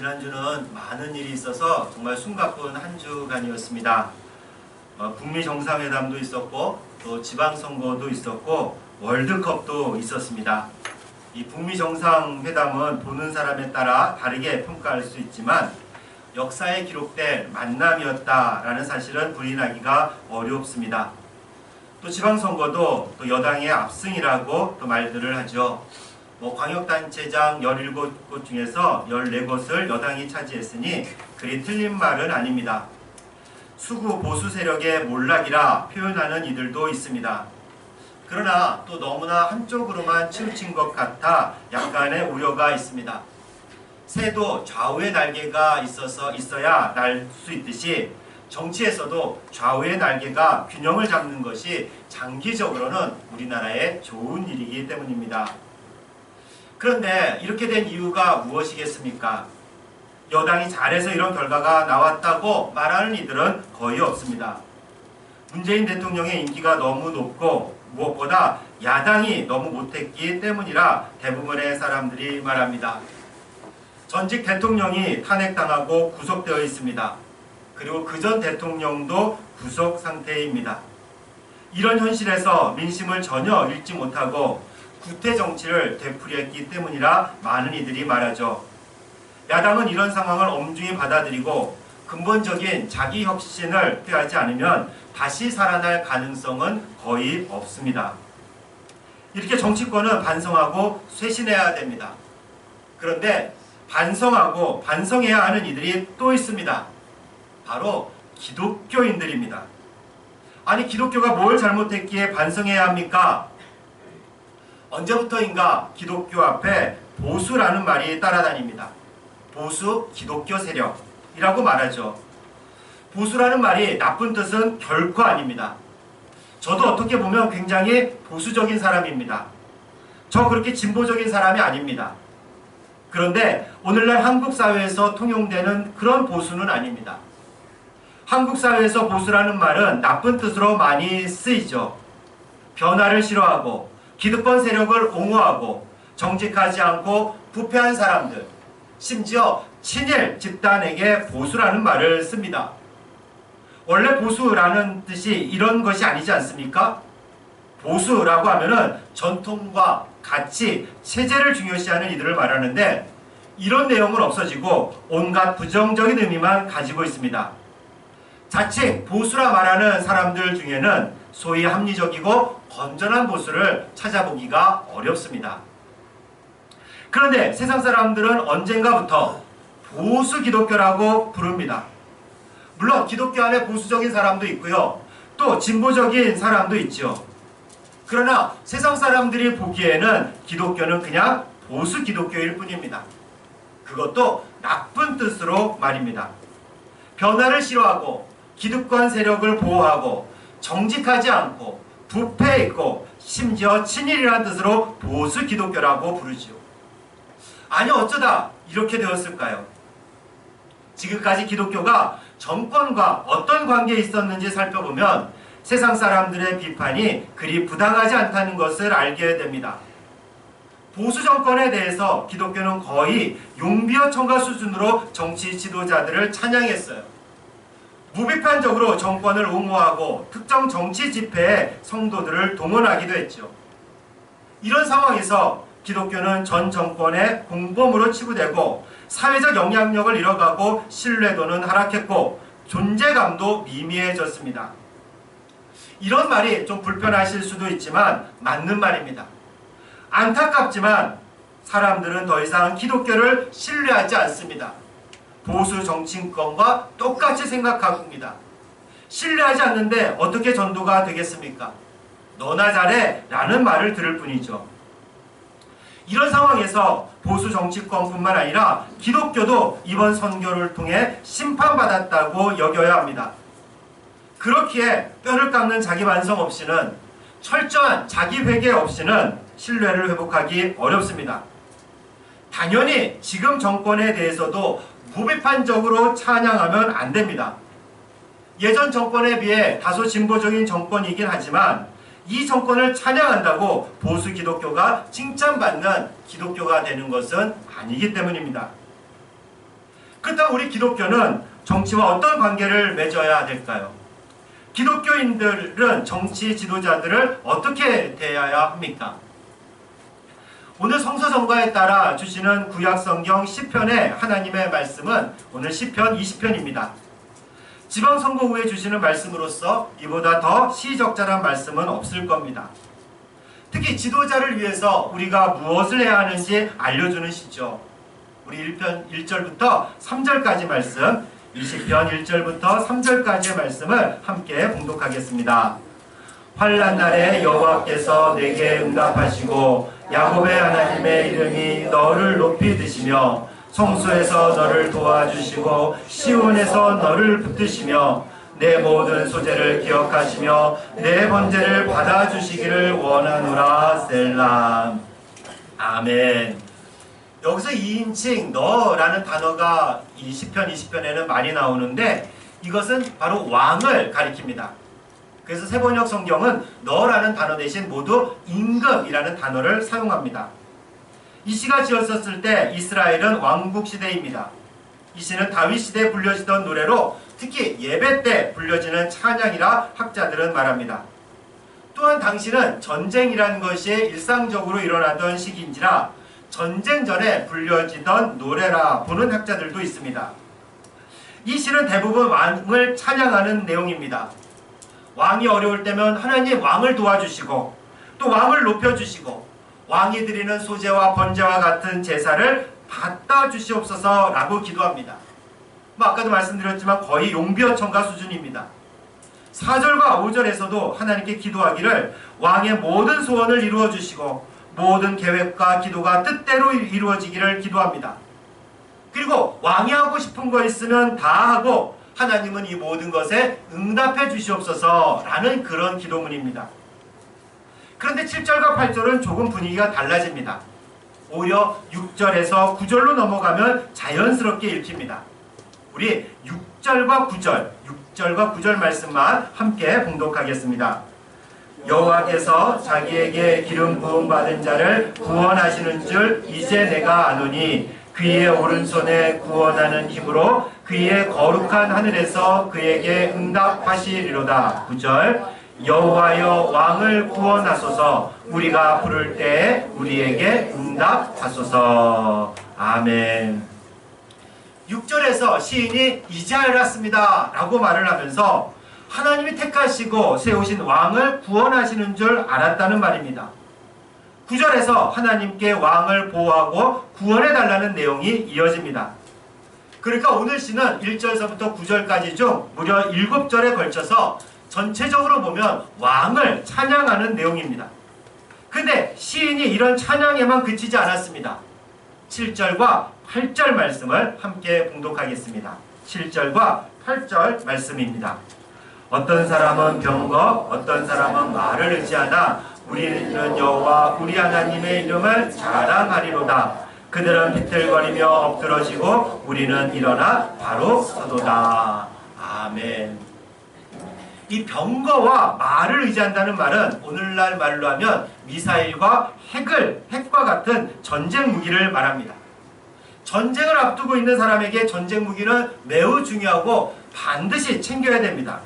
지난주는 많은 일이 있어서 정말 숨가쁜 한 주간이었습니다. 어, 북미 정상회담도 있었고 또 지방선거도 있었고 월드컵도 있었습니다. 이 북미 정상회담은 보는 사람에 따라 다르게 평가할 수 있지만 역사에 기록된 만남이었다라는 사실은 부인하기가 어렵습니다. 또 지방선거도 또 여당의 압승이라고 또 말들을 하죠. 뭐 광역단체장 17곳 중에서 14곳을 여당이 차지했으니 그리 틀린 말은 아닙니다. 수구 보수 세력의 몰락이라 표현하는 이들도 있습니다. 그러나 또 너무나 한쪽으로만 치우친 것 같아 약간의 우려가 있습니다. 새도 좌우의 날개가 있어서 있어야 날 수 있듯이 정치에서도 좌우의 날개가 균형을 잡는 것이 장기적으로는 우리나라에 좋은 일이기 때문입니다. 그런데 이렇게 된 이유가 무엇이겠습니까? 여당이 잘해서 이런 결과가 나왔다고 말하는 이들은 거의 없습니다. 문재인 대통령의 인기가 너무 높고 무엇보다 야당이 너무 못했기 때문이라 대부분의 사람들이 말합니다. 전직 대통령이 탄핵당하고 구속되어 있습니다. 그리고 그 전 대통령도 구속 상태입니다. 이런 현실에서 민심을 전혀 읽지 못하고 구태 정치를 되풀이했기 때문이라 많은 이들이 말하죠. 야당은 이런 상황을 엄중히 받아들이고 근본적인 자기 혁신을 표하지 않으면 다시 살아날 가능성은 거의 없습니다. 이렇게 정치권은 반성하고 쇄신해야 됩니다. 그런데 반성하고 반성해야 하는 이들이 또 있습니다. 바로 기독교인들입니다. 아니 기독교가 뭘 잘못했기에 반성해야 합니까? 언제부터인가 기독교 앞에 보수라는 말이 따라다닙니다. 보수 기독교 세력이라고 말하죠. 보수라는 말이 나쁜 뜻은 결코 아닙니다. 저도 어떻게 보면 굉장히 보수적인 사람입니다. 저 그렇게 진보적인 사람이 아닙니다. 그런데 오늘날 한국 사회에서 통용되는 그런 보수는 아닙니다. 한국 사회에서 보수라는 말은 나쁜 뜻으로 많이 쓰이죠. 변화를 싫어하고 기득권 세력을 옹호하고 정직하지 않고 부패한 사람들, 심지어 친일 집단에게 보수라는 말을 씁니다. 원래 보수라는 뜻이 이런 것이 아니지 않습니까? 보수라고 하면은 전통과 가치, 체제를 중요시하는 이들을 말하는데 이런 내용은 없어지고 온갖 부정적인 의미만 가지고 있습니다. 자칭 보수라 말하는 사람들 중에는 소위 합리적이고 건전한 보수를 찾아보기가 어렵습니다. 그런데 세상 사람들은 언젠가부터 보수 기독교라고 부릅니다. 물론 기독교 안에 보수적인 사람도 있고요. 또 진보적인 사람도 있죠. 그러나 세상 사람들이 보기에는 기독교는 그냥 보수 기독교일 뿐입니다. 그것도 나쁜 뜻으로 말입니다. 변화를 싫어하고 기득권 세력을 보호하고 정직하지 않고 부패 있고 심지어 친일이라는 뜻으로 보수 기독교라고 부르지요. 아니 어쩌다 이렇게 되었을까요? 지금까지 기독교가 정권과 어떤 관계에 있었는지 살펴보면 세상 사람들의 비판이 그리 부당하지 않다는 것을 알게 됩니다. 보수 정권에 대해서 기독교는 거의 용비어 청가 수준으로 정치 지도자들을 찬양했어요. 무비판적으로 정권을 옹호하고 특정 정치 집회에 성도들을 동원하기도 했죠. 이런 상황에서 기독교는 전 정권의 공범으로 치부되고 사회적 영향력을 잃어가고 신뢰도는 하락했고 존재감도 미미해졌습니다. 이런 말이 좀 불편하실 수도 있지만 맞는 말입니다. 안타깝지만 사람들은 더 이상 기독교를 신뢰하지 않습니다. 보수 정치인권과 똑같이 생각합니다. 신뢰하지 않는데 어떻게 전도가 되겠습니까? 너나 잘해 라는 말을 들을 뿐이죠. 이런 상황에서 보수 정치권뿐만 아니라 기독교도 이번 선교를 통해 심판받았다고 여겨야 합니다. 그렇기에 뼈를 깎는 자기 반성 없이는 철저한 자기 회개 없이는 신뢰를 회복하기 어렵습니다. 당연히 지금 정권에 대해서도 무비판적으로 찬양하면 안 됩니다. 예전 정권에 비해 다소 진보적인 정권이긴 하지만 이 정권을 찬양한다고 보수 기독교가 칭찬받는 기독교가 되는 것은 아니기 때문입니다. 그렇다면 우리 기독교는 정치와 어떤 관계를 맺어야 될까요? 기독교인들은 정치 지도자들을 어떻게 대해야 합니까? 오늘 성서성가에 따라 주시는 구약 성경 10편의 하나님의 말씀은 오늘 10편 20편입니다. 지방 선거 후에 주시는 말씀으로서 이보다 더 시적절한 말씀은 없을 겁니다. 특히 지도자를 위해서 우리가 무엇을 해야 하는지 알려주는 시죠. 우리 1편 1절부터 3절까지 말씀, 20편 1절부터 3절까지의 말씀을 함께 봉독하겠습니다. 환란 날에 여호와께서 내게 응답하시고 야곱의 하나님의 이름이 너를 높이 드시며 성소에서 너를 도와주시고 시온에서 너를 붙드시며 내 모든 소재를 기억하시며 내 번제를 받아주시기를 원하노라 셀람. 아멘. 여기서 2인칭 너라는 단어가 20편 20편에는 많이 나오는데 이것은 바로 왕을 가리킵니다 그래서 세번역 성경은 너라는 단어 대신 모두 임금이라는 단어를 사용합니다 이 시가 지었었을 때 이스라엘은 왕국 시대입니다. 이 시는 다윗 시대에 불려지던 노래로 특히 예배 때 불려지는 찬양이라 학자들은 말합니다. 또한 당시는 전쟁이라는 것이 일상적으로 일어나던 시기인지라 전쟁 전에 불려지던 노래라 보는 학자들도 있습니다. 이 시는 대부분 왕을 찬양하는 내용입니다. 왕이 어려울 때면 하나님 왕을 도와주시고 또 왕을 높여주시고 왕이 드리는 소재와 번제와 같은 제사를 받다 주시옵소서라고 기도합니다. 뭐 아까도 말씀드렸지만 거의 용비어천가 수준입니다. 4절과 5절에서도 하나님께 기도하기를 왕의 모든 소원을 이루어 주시고 모든 계획과 기도가 뜻대로 이루어지기를 기도합니다. 그리고 왕이 하고 싶은 거 있으면 다 하고 하나님은 이 모든 것에 응답해 주시옵소서라는 그런 기도문입니다. 그런데 7절과 8절은 조금 분위기가 달라집니다. 오히려 6절에서 9절로 넘어가면 자연스럽게 읽힙니다. 우리 6절과 9절, 6절과 9절 말씀만 함께 봉독하겠습니다. 여호와께서 자기에게 기름 부음 받은 자를 구원하시는 줄 이제 내가 아노니 그의 오른손에 구원하는 힘으로 그의 거룩한 하늘에서 그에게 응답하시리로다. 9절 여호와여 왕을 구원하소서. 우리가 부를 때 우리에게 응답하소서. 아멘. 6절에서 시인이 이제 알았습니다. 라고 말을 하면서 하나님이 택하시고 세우신 왕을 구원하시는 줄 알았다는 말입니다. 9절에서 하나님께 왕을 보호하고 구원해 달라는 내용이 이어집니다 그러니까 오늘 시는 1절서부터 9절까지 중 무려 7절에 걸쳐서 전체적으로 보면 왕을 찬양하는 내용입니다. 근데 시인이 이런 찬양에만 그치지 않았습니다. 7절과 8절 말씀을 함께 봉독하겠습니다. 7절과 8절 말씀입니다. 어떤 사람은 병거, 어떤 사람은 말을 의지하나 우리는 여호와 우리 하나님의 이름을 자랑하리로다. 그들은 비틀거리며 엎드러지고 우리는 일어나 바로 서도다. 아멘. 이 병거와 말을 의지한다는 말은 오늘날 말로 하면 미사일과 핵을 핵과 같은 전쟁 무기를 말합니다. 전쟁을 앞두고 있는 사람에게 전쟁 무기는 매우 중요하고 반드시 챙겨야 됩니다.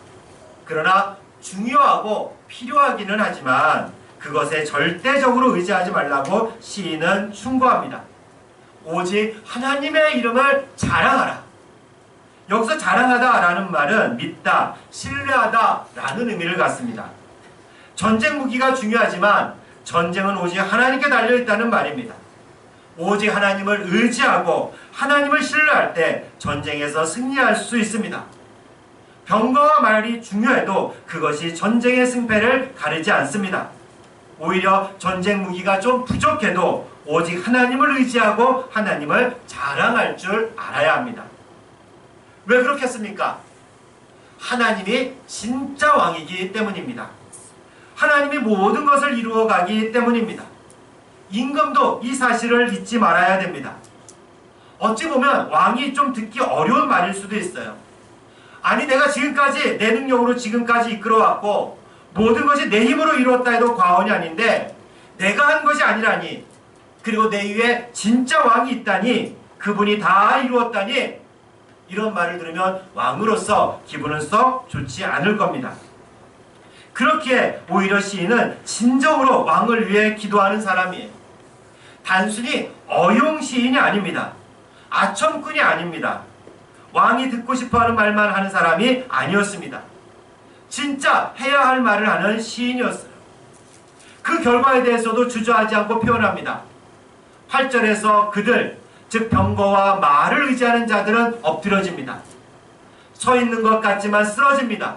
그러나 중요하고 필요하기는 하지만 그것에 절대적으로 의지하지 말라고 시인은 충고합니다. 오직 하나님의 이름을 자랑하라. 여기서 자랑하다라는 말은 믿다, 신뢰하다라는 의미를 갖습니다. 전쟁 무기가 중요하지만 전쟁은 오직 하나님께 달려있다는 말입니다. 오직 하나님을 의지하고 하나님을 신뢰할 때 전쟁에서 승리할 수 있습니다. 병거와 말이 중요해도 그것이 전쟁의 승패를 가리지 않습니다. 오히려 전쟁 무기가 좀 부족해도 오직 하나님을 의지하고 하나님을 자랑할 줄 알아야 합니다. 왜 그렇겠습니까? 하나님이 진짜 왕이기 때문입니다. 하나님이 모든 것을 이루어 가기 때문입니다. 임금도 이 사실을 잊지 말아야 됩니다. 어찌 보면 왕이 좀 듣기 어려운 말일 수도 있어요. 아니 내가 지금까지 내 능력으로 지금까지 이끌어왔고 모든 것이 내 힘으로 이루었다 해도 과언이 아닌데 내가 한 것이 아니라니 그리고 내 위에 진짜 왕이 있다니 그분이 다 이루었다니 이런 말을 들으면 왕으로서 기분은 썩 좋지 않을 겁니다. 그렇기에 오히려 시인은 진정으로 왕을 위해 기도하는 사람이에요. 단순히 어용 시인이 아닙니다. 아첨꾼이 아닙니다. 왕이 듣고 싶어 하는 말만 하는 사람이 아니었습니다. 진짜 해야 할 말을 하는 시인이었어요. 그 결과에 대해서도 주저하지 않고 표현합니다. 8절에서 그들, 즉 병거와 말을 의지하는 자들은 엎드려집니다. 서 있는 것 같지만 쓰러집니다.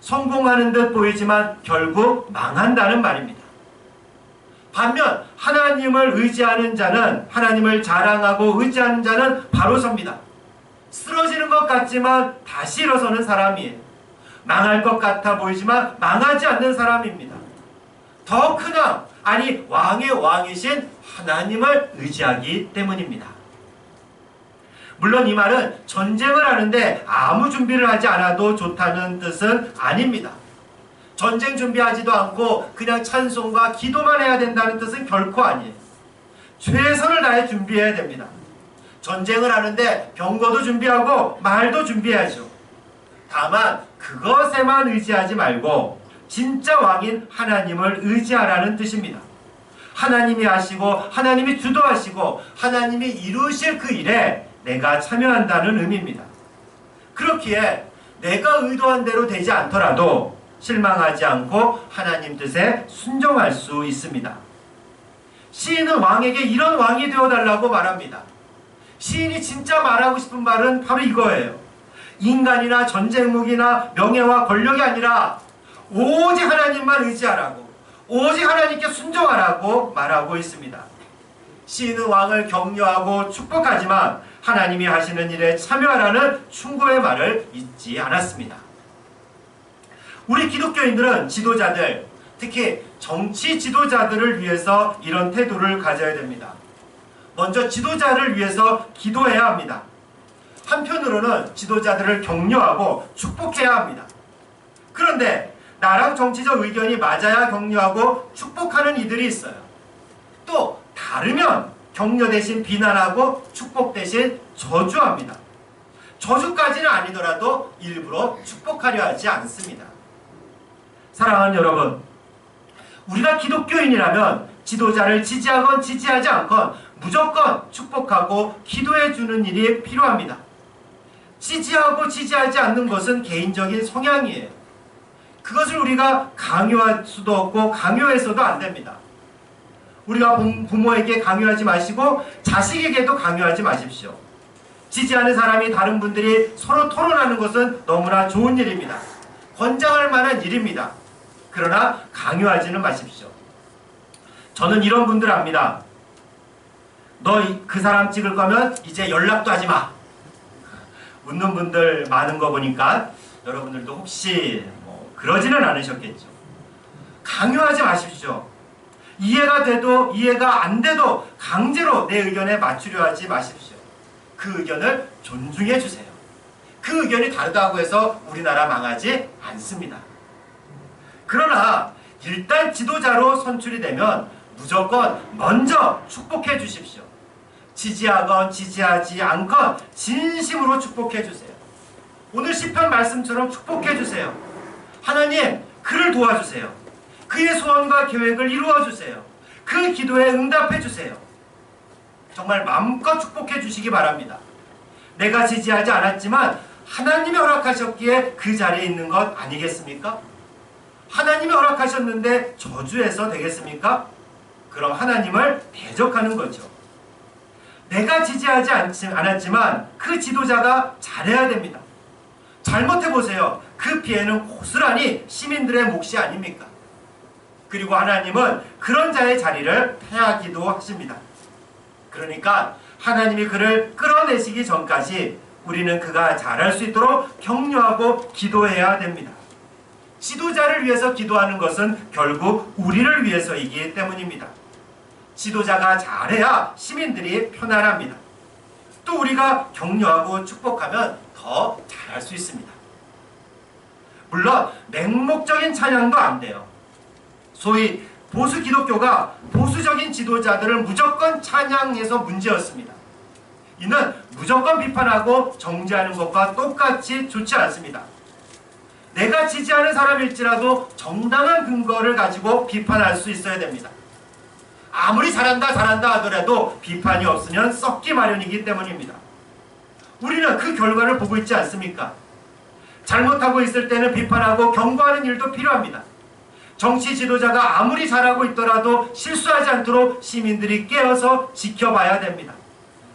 성공하는 듯 보이지만 결국 망한다는 말입니다. 반면 하나님을 의지하는 자는 하나님을 자랑하고 의지하는 자는 바로 섭니다. 쓰러지는 것 같지만 다시 일어서는 사람이에요. 망할 것 같아 보이지만 망하지 않는 사람입니다. 더 크나 아니 왕의 왕이신 하나님을 의지하기 때문입니다. 물론 이 말은 전쟁을 하는데 아무 준비를 하지 않아도 좋다는 뜻은 아닙니다. 전쟁 준비하지도 않고 그냥 찬송과 기도만 해야 된다는 뜻은 결코 아니에요. 최선을 다해 준비해야 됩니다. 전쟁을 하는데 병거도 준비하고 말도 준비해야죠. 다만 그것에만 의지하지 말고 진짜 왕인 하나님을 의지하라는 뜻입니다. 하나님이 하시고 하나님이 주도하시고 하나님이 이루실 그 일에 내가 참여한다는 의미입니다. 그렇기에 내가 의도한 대로 되지 않더라도 실망하지 않고 하나님 뜻에 순종할 수 있습니다. 시인은 왕에게 이런 왕이 되어달라고 말합니다. 시인이 진짜 말하고 싶은 말은 바로 이거예요. 인간이나 전쟁 무기나 명예와 권력이 아니라 오직 하나님만 의지하라고 오직 하나님께 순종하라고 말하고 있습니다. 시인은 왕을 격려하고 축복하지만 하나님이 하시는 일에 참여하라는 충고의 말을 잊지 않았습니다. 우리 기독교인들은 지도자들, 특히 정치 지도자들을 위해서 이런 태도를 가져야 됩니다. 먼저 지도자를 위해서 기도해야 합니다. 한편으로는 지도자들을 격려하고 축복해야 합니다. 그런데 나랑 정치적 의견이 맞아야 격려하고 축복하는 이들이 있어요. 또 다르면 격려 대신 비난하고 축복 대신 저주합니다. 저주까지는 아니더라도 일부러 축복하려 하지 않습니다. 사랑하는 여러분, 우리가 기독교인이라면 지도자를 지지하건 지지하지 않건 무조건 축복하고 기도해 주는 일이 필요합니다. 지지하고 지지하지 않는 것은 개인적인 성향이에요. 그것을 우리가 강요할 수도 없고 강요해서도 안 됩니다. 우리가 부모에게 강요하지 마시고 자식에게도 강요하지 마십시오. 지지하는 사람이 다른 분들이 서로 토론하는 것은 너무나 좋은 일입니다. 권장할 만한 일입니다. 그러나 강요하지는 마십시오. 저는 이런 분들 압니다. 너 그 사람 찍을 거면 이제 연락도 하지 마. 웃는 분들 많은 거 보니까 여러분들도 혹시 뭐 그러지는 않으셨겠죠. 강요하지 마십시오. 이해가 돼도 이해가 안 돼도 강제로 내 의견에 맞추려 하지 마십시오. 그 의견을 존중해 주세요. 그 의견이 다르다고 해서 우리나라 망하지 않습니다. 그러나 일단 지도자로 선출이 되면 무조건 먼저 축복해 주십시오. 지지하건 지지하지 않건 진심으로 축복해 주세요. 오늘 시편 말씀처럼 축복해 주세요. 하나님 그를 도와주세요. 그의 소원과 계획을 이루어 주세요. 그 기도에 응답해 주세요. 정말 마음껏 축복해 주시기 바랍니다. 내가 지지하지 않았지만 하나님이 허락하셨기에 그 자리에 있는 것 아니겠습니까? 하나님이 허락하셨는데 저주해서 되겠습니까? 그럼 하나님을 대적하는 거죠. 내가 지지하지 않았지만 그 지도자가 잘해야 됩니다. 잘못해보세요. 그 피해는 고스란히 시민들의 몫이 아닙니까? 그리고 하나님은 그런 자의 자리를 패하기도 하십니다. 그러니까 하나님이 그를 끌어내시기 전까지 우리는 그가 잘할 수 있도록 격려하고 기도해야 됩니다. 지도자를 위해서 기도하는 것은 결국 우리를 위해서이기 때문입니다. 지도자가 잘해야 시민들이 편안합니다. 또 우리가 격려하고 축복하면 더 잘할 수 있습니다. 물론 맹목적인 찬양도 안 돼요. 소위 보수 기독교가 보수적인 지도자들을 무조건 찬양해서 문제였습니다. 이는 무조건 비판하고 정죄하는 것과 똑같이 좋지 않습니다. 내가 지지하는 사람일지라도 정당한 근거를 가지고 비판할 수 있어야 됩니다. 아무리 잘한다 잘한다 하더라도 비판이 없으면 썩기 마련이기 때문입니다. 우리는 그 결과를 보고 있지 않습니까? 잘못하고 있을 때는 비판하고 경고하는 일도 필요합니다. 정치 지도자가 아무리 잘하고 있더라도 실수하지 않도록 시민들이 깨어서 지켜봐야 됩니다.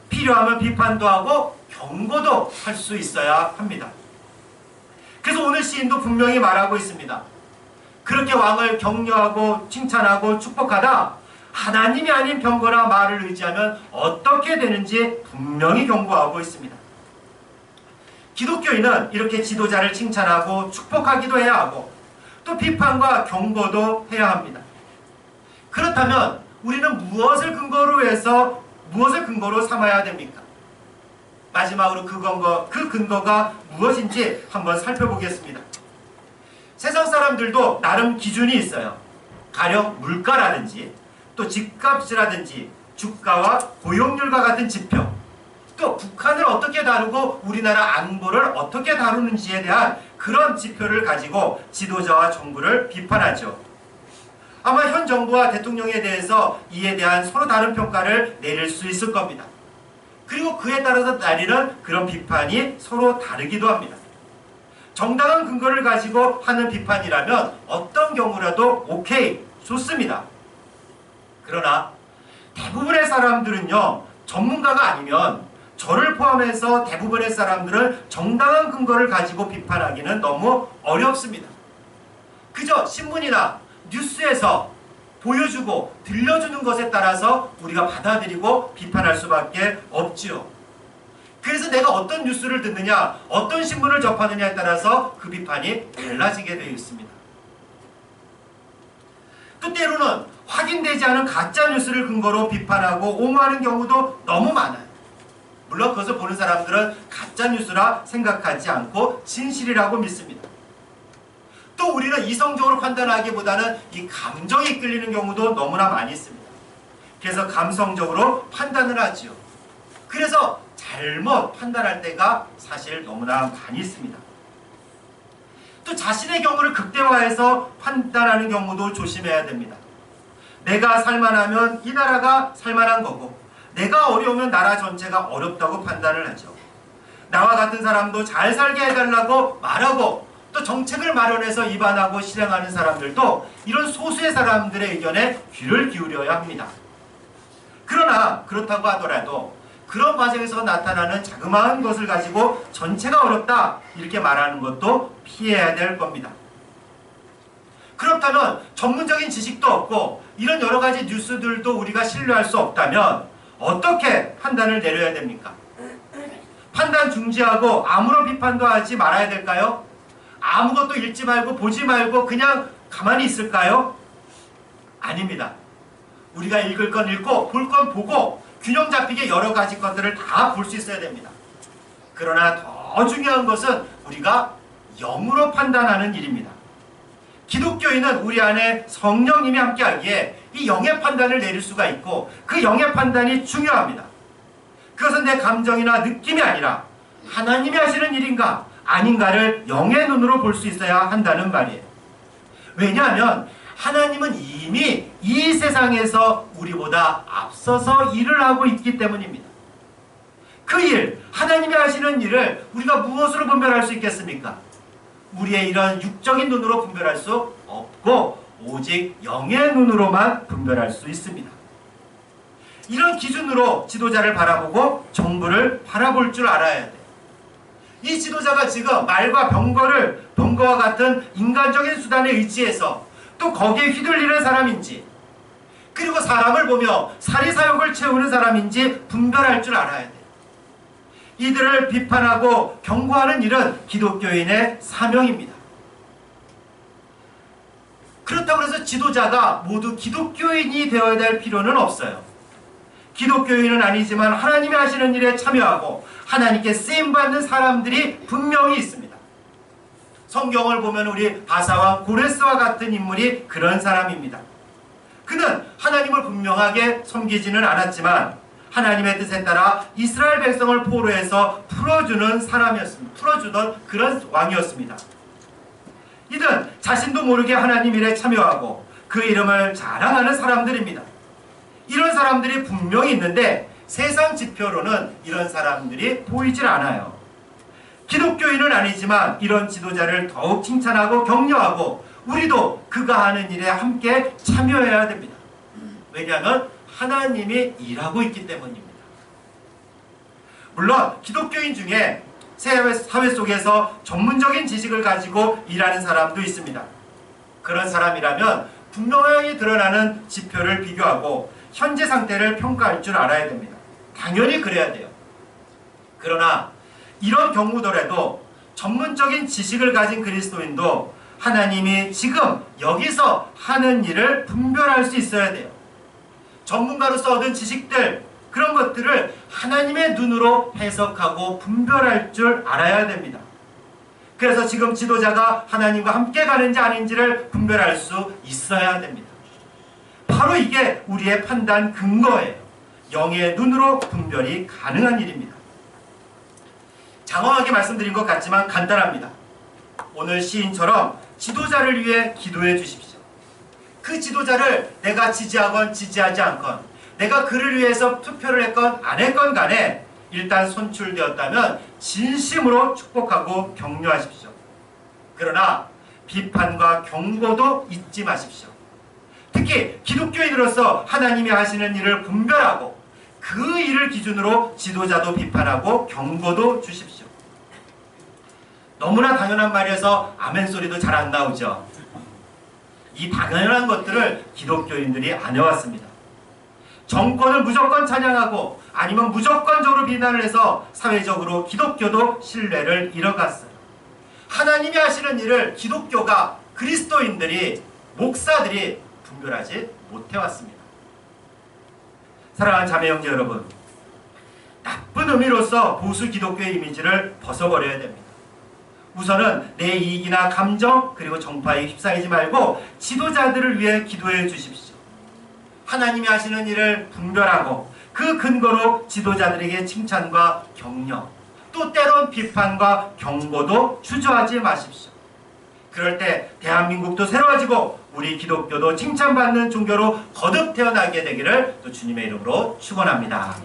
필요하면 비판도 하고 경고도 할 수 있어야 합니다. 그래서 오늘 시인도 분명히 말하고 있습니다. 그렇게 왕을 격려하고 칭찬하고 축복하다 하나님이 아닌 병거나 말을 의지하면 어떻게 되는지 분명히 경고하고 있습니다. 기독교인은 이렇게 지도자를 칭찬하고 축복하기도 해야 하고 또 비판과 경고도 해야 합니다. 그렇다면 우리는 무엇을 근거로 해서 무엇을 근거로 삼아야 됩니까? 마지막으로 그 근거, 그 근거가 무엇인지 한번 살펴보겠습니다. 세상 사람들도 나름 기준이 있어요. 가령 물가라든지 또 집값이라든지 주가와 고용률과 같은 지표 또 북한을 어떻게 다루고 우리나라 안보를 어떻게 다루는지에 대한 그런 지표를 가지고 지도자와 정부를 비판하죠. 아마 현 정부와 대통령에 대해서 이에 대한 서로 다른 평가를 내릴 수 있을 겁니다. 그리고 그에 따라서 내리는 그런 비판이 서로 다르기도 합니다. 정당한 근거를 가지고 하는 비판이라면 어떤 경우라도 오케이, 좋습니다. 그러나 대부분의 사람들은요, 전문가가 아니면 저를 포함해서 대부분의 사람들은 정당한 근거를 가지고 비판하기는 너무 어렵습니다. 그저 신문이나 뉴스에서 보여주고 들려주는 것에 따라서 우리가 받아들이고 비판할 수밖에 없지요. 그래서 내가 어떤 뉴스를 듣느냐, 어떤 신문을 접하느냐에 따라서 그 비판이 달라지게 되어 있습니다. 또 때로는 확인되지 않은 가짜 뉴스를 근거로 비판하고 옹호하는 경우도 너무 많아요. 물론 그것을 보는 사람들은 가짜 뉴스라 생각하지 않고 진실이라고 믿습니다. 또 우리는 이성적으로 판단하기보다는 이 감정이 끌리는 경우도 너무나 많이 있습니다. 그래서 감성적으로 판단을 하지요. 그래서 잘못 판단할 때가 사실 너무나 많이 있습니다. 또 자신의 경우를 극대화해서 판단하는 경우도 조심해야 됩니다. 내가 살만하면 이 나라가 살만한 거고 내가 어려우면 나라 전체가 어렵다고 판단을 하죠. 나와 같은 사람도 잘 살게 해달라고 말하고 또 정책을 마련해서 입안하고 실행하는 사람들도 이런 소수의 사람들의 의견에 귀를 기울여야 합니다. 그러나 그렇다고 하더라도 그런 과정에서 나타나는 자그마한 것을 가지고 전체가 어렵다 이렇게 말하는 것도 피해야 될 겁니다. 그렇다면 전문적인 지식도 없고 이런 여러 가지 뉴스들도 우리가 신뢰할 수 없다면 어떻게 판단을 내려야 됩니까? 판단 중지하고 아무런 비판도 하지 말아야 될까요? 아무것도 읽지 말고 보지 말고 그냥 가만히 있을까요? 아닙니다. 우리가 읽을 건 읽고 볼 건 보고 균형 잡히게 여러 가지 것들을 다 볼 수 있어야 됩니다. 그러나 더 중요한 것은 우리가 영으로 판단하는 일입니다. 기독교인은 우리 안에 성령님이 함께하기에 이 영의 판단을 내릴 수가 있고 그 영의 판단이 중요합니다. 그것은 내 감정이나 느낌이 아니라 하나님이 하시는 일인가 아닌가를 영의 눈으로 볼 수 있어야 한다는 말이에요. 왜냐하면 하나님은 이미 이 세상에서 우리보다 앞서서 일을 하고 있기 때문입니다. 그 일, 하나님이 하시는 일을 우리가 무엇으로 분별할 수 있겠습니까? 우리의 이런 육적인 눈으로 분별할 수 없고 오직 영의 눈으로만 분별할 수 있습니다. 이런 기준으로 지도자를 바라보고 정부를 바라볼 줄 알아야 돼. 이 지도자가 지금 말과 병거를 병거와 같은 인간적인 수단에 의지해서 또 거기에 휘둘리는 사람인지 그리고 사람을 보며 사리사욕을 채우는 사람인지 분별할 줄 알아야 돼. 이들을 비판하고 경고하는 일은 기독교인의 사명입니다. 그렇다고 해서 지도자가 모두 기독교인이 되어야 될 필요는 없어요. 기독교인은 아니지만 하나님이 하시는 일에 참여하고 하나님께 쓰임받는 사람들이 분명히 있습니다. 성경을 보면 우리 바사와 고레스와 같은 인물이 그런 사람입니다. 그는 하나님을 분명하게 섬기지는 않았지만 하나님의 뜻에 따라 이스라엘 백성을 포로해서 풀어주는 사람이었습니다. 풀어주던 그런 왕이었습니다. 이든 자신도 모르게 하나님 일에 참여하고 그 이름을 자랑하는 사람들입니다. 이런 사람들이 분명히 있는데 세상 지표로는 이런 사람들이 보이질 않아요. 기독교인은 아니지만 이런 지도자를 더욱 칭찬하고 격려하고 우리도 그가 하는 일에 함께 참여해야 됩니다. 왜냐하면 하나님이 일하고 있기 때문입니다. 물론 기독교인 중에 사회, 속에서 전문적인 지식을 가지고 일하는 사람도 있습니다. 그런 사람이라면 분명하게 드러나는 지표를 비교하고 현재 상태를 평가할 줄 알아야 됩니다. 당연히 그래야 돼요. 그러나 이런 경우더라도 전문적인 지식을 가진 그리스도인도 하나님이 지금 여기서 하는 일을 분별할 수 있어야 돼요. 전문가로서 얻은 지식들, 그런 것들을 하나님의 눈으로 해석하고 분별할 줄 알아야 됩니다. 그래서 지금 지도자가 하나님과 함께 가는지 아닌지를 분별할 수 있어야 됩니다. 바로 이게 우리의 판단 근거예요. 영의 눈으로 분별이 가능한 일입니다. 장황하게 말씀드린 것 같지만 간단합니다. 오늘 시인처럼 지도자를 위해 기도해 주십시오. 그 지도자를 내가 지지하건 지지하지 않건 내가 그를 위해서 투표를 했건 안 했건 간에 일단 선출되었다면 진심으로 축복하고 격려하십시오. 그러나 비판과 경고도 잊지 마십시오. 특히 기독교인으로서 하나님이 하시는 일을 분별하고 그 일을 기준으로 지도자도 비판하고 경고도 주십시오. 너무나 당연한 말이어서 아멘 소리도 잘 안 나오죠. 이 당연한 것들을 기독교인들이 안 해왔습니다. 정권을 무조건 찬양하고 아니면 무조건적으로 비난을 해서 사회적으로 기독교도 신뢰를 잃어갔어요. 하나님이 하시는 일을 기독교가 그리스도인들이 목사들이 분별하지 못해왔습니다. 사랑하는 자매 형제 여러분, 나쁜 의미로서 보수 기독교의 이미지를 벗어버려야 됩니다. 우선은 내 이익이나 감정 그리고 정파에 휩싸이지 말고 지도자들을 위해 기도해 주십시오. 하나님이 하시는 일을 분별하고 그 근거로 지도자들에게 칭찬과 격려 또 때론 비판과 경고도 주저하지 마십시오. 그럴 때 대한민국도 새로워지고 우리 기독교도 칭찬받는 종교로 거듭 태어나게 되기를 또 주님의 이름으로 축원합니다.